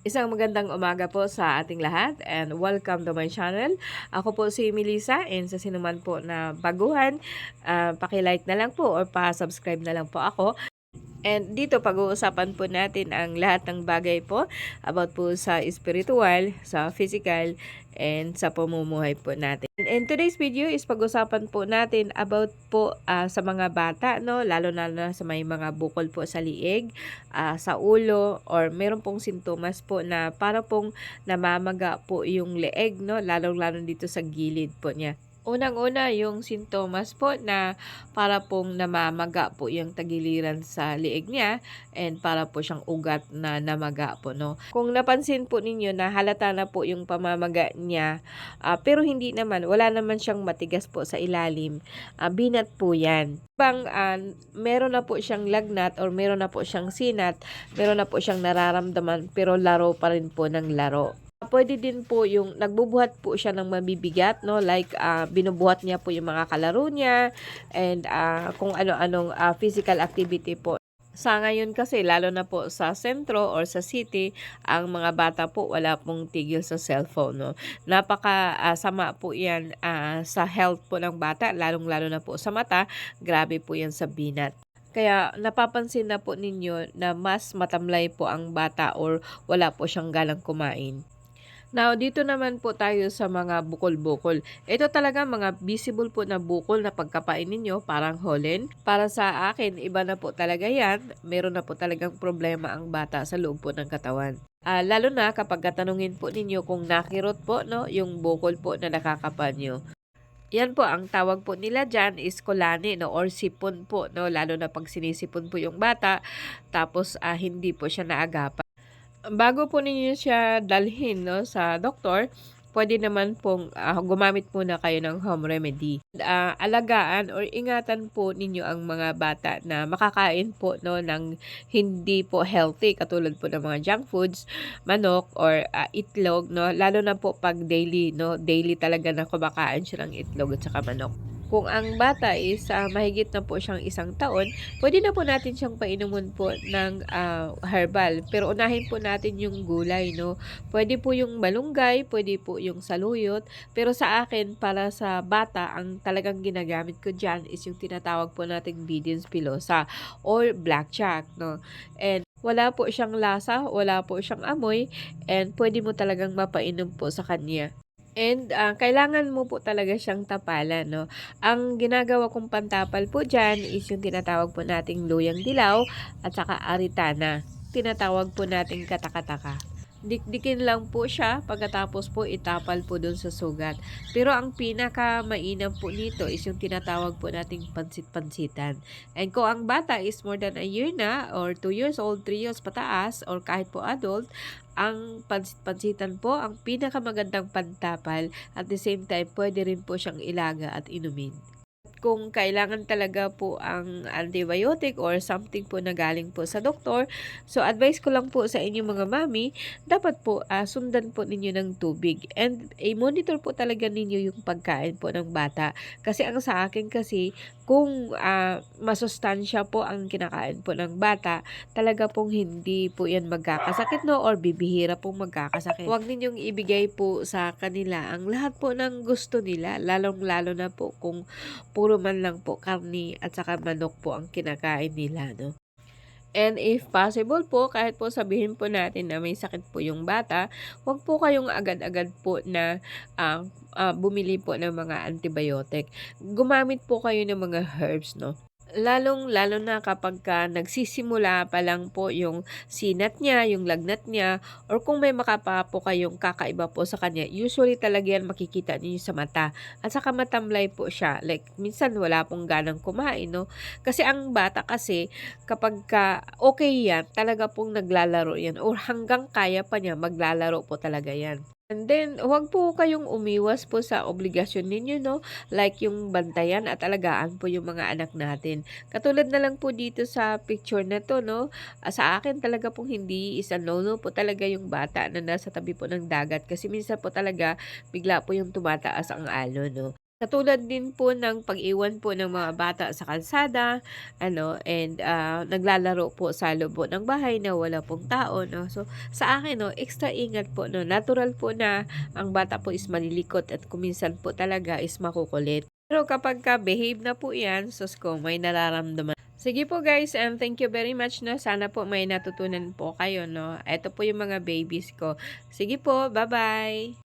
Isang magandang umaga po sa ating lahat and welcome to my channel. Ako po si Melissa and sa sinuman po na baguhan, uh, paki-like na lang po or pa-subscribe na lang po ako. And dito pag-uusapan po natin ang lahat ng bagay po about po sa spiritual, sa physical, and sa pamumuhay po natin. And today's video is pag-usapan po natin about po uh, sa mga bata, no? lalo na, na sa may mga bukol po sa liig, uh, sa ulo, or meron pong sintomas po na para pong namamaga po yung leeg, no? lalo-lalo dito sa gilid po niya. Unang-una yung sintomas po na para pong namamaga po yung tagiliran sa liig niya and para po siyang ugat na namaga po no. Kung napansin po ninyo na halata na po yung pamamaga niya uh, pero hindi naman wala naman siyang matigas po sa ilalim. Uh, binat po yan. Bang uh, meron na po siyang lagnat or meron na po siyang sinat, meron na po siyang nararamdaman pero laro pa rin po ng laro pwede din po yung nagbubuhat po siya ng mabibigat, no? Like, uh, binubuhat niya po yung mga kalaro niya and uh, kung ano-anong uh, physical activity po. Sa ngayon kasi, lalo na po sa sentro or sa city, ang mga bata po wala pong tigil sa cellphone. No? Napaka uh, sama po yan uh, sa health po ng bata, lalong-lalo na po sa mata. Grabe po yan sa binat. Kaya napapansin na po ninyo na mas matamlay po ang bata or wala po siyang galang kumain. Now, dito naman po tayo sa mga bukol-bukol. Ito talaga mga visible po na bukol na pagkapain ninyo, parang holen. Para sa akin, iba na po talaga yan. Meron na po talagang problema ang bata sa loob po ng katawan. Uh, lalo na kapag katanungin po ninyo kung nakirot po no, yung bukol po na nakakapa nyo. Yan po, ang tawag po nila dyan is kolani, no, or sipon po, no, lalo na pag sinisipon po yung bata, tapos uh, hindi po siya naagapan bago po ninyo siya dalhin no, sa doktor, pwede naman pong uh, gumamit muna kayo ng home remedy. Uh, alagaan or ingatan po ninyo ang mga bata na makakain po no, ng hindi po healthy katulad po ng mga junk foods, manok or uh, itlog no, lalo na po pag daily no, daily talaga na kumakain siya ng itlog at saka manok. Kung ang bata is uh, mahigit na po siyang isang taon, pwede na po natin siyang painumun po ng uh, herbal. Pero unahin po natin yung gulay, no? Pwede po yung malunggay, pwede po yung saluyot. Pero sa akin, para sa bata, ang talagang ginagamit ko dyan is yung tinatawag po nating Bidens pilosa or blackjack, no? And wala po siyang lasa, wala po siyang amoy, and pwede mo talagang mapainom po sa kanya. And uh, kailangan mo po talaga siyang tapalan, no? Ang ginagawa kong pantapal po dyan is yung tinatawag po nating luyang dilaw at saka aritana. Tinatawag po nating katakataka. Dikdikin lang po siya pagkatapos po itapal po dun sa sugat. Pero ang pinaka mainam po nito is yung tinatawag po nating pansit-pansitan. And kung ang bata is more than a year na or 2 years old, 3 years pataas or kahit po adult, ang pansit-pansitan po ang pinakamagandang pantapal at the same time pwede rin po siyang ilaga at inumin kung kailangan talaga po ang antibiotic or something po na galing po sa doktor. So, advice ko lang po sa inyo mga mami, dapat po uh, sundan po ninyo ng tubig. And i-monitor po talaga ninyo yung pagkain po ng bata. Kasi ang sa akin kasi, kung uh, masustansya po ang kinakain po ng bata, talaga pong hindi po yan magkakasakit no or bibihira pong magkakasakit. Huwag ninyong ibigay po sa kanila ang lahat po ng gusto nila, lalong-lalo na po kung puro man lang po karni at saka manok po ang kinakain nila, no? And if possible po, kahit po sabihin po natin na may sakit po yung bata, huwag po kayong agad-agad po na uh, uh, bumili po ng mga antibiotic. Gumamit po kayo ng mga herbs, no? Lalong lalo na kapag ka nagsisimula pa lang po yung sinat niya, yung lagnat niya, or kung may makapa po kayong kakaiba po sa kanya, usually talaga yan makikita niyo sa mata. At saka matamlay po siya. Like, minsan wala pong ganang kumain, no? Kasi ang bata kasi, kapag ka okay yan, talaga pong naglalaro yan. Or hanggang kaya pa niya, maglalaro po talaga yan. And then, huwag po kayong umiwas po sa obligasyon ninyo, no? Like yung bantayan at alagaan po yung mga anak natin. Katulad na lang po dito sa picture na to, no? Ah, sa akin talaga pong hindi isa no-no po talaga yung bata na nasa tabi po ng dagat. Kasi minsan po talaga bigla po yung tumataas ang alon, no? Katulad din po ng pag-iwan po ng mga bata sa kalsada, ano, and ah, naglalaro po sa loob po ng bahay na wala pong tao, no. So, sa akin 'no, extra ingat po 'no. Natural po na ang bata po is malilikot at kung minsan po talaga is makukulit. Pero kapagka behave na po 'yan, sus ko may nararamdaman. Sige po guys, and thank you very much 'no. Sana po may natutunan po kayo 'no. Eto po yung mga babies ko. Sige po, bye-bye.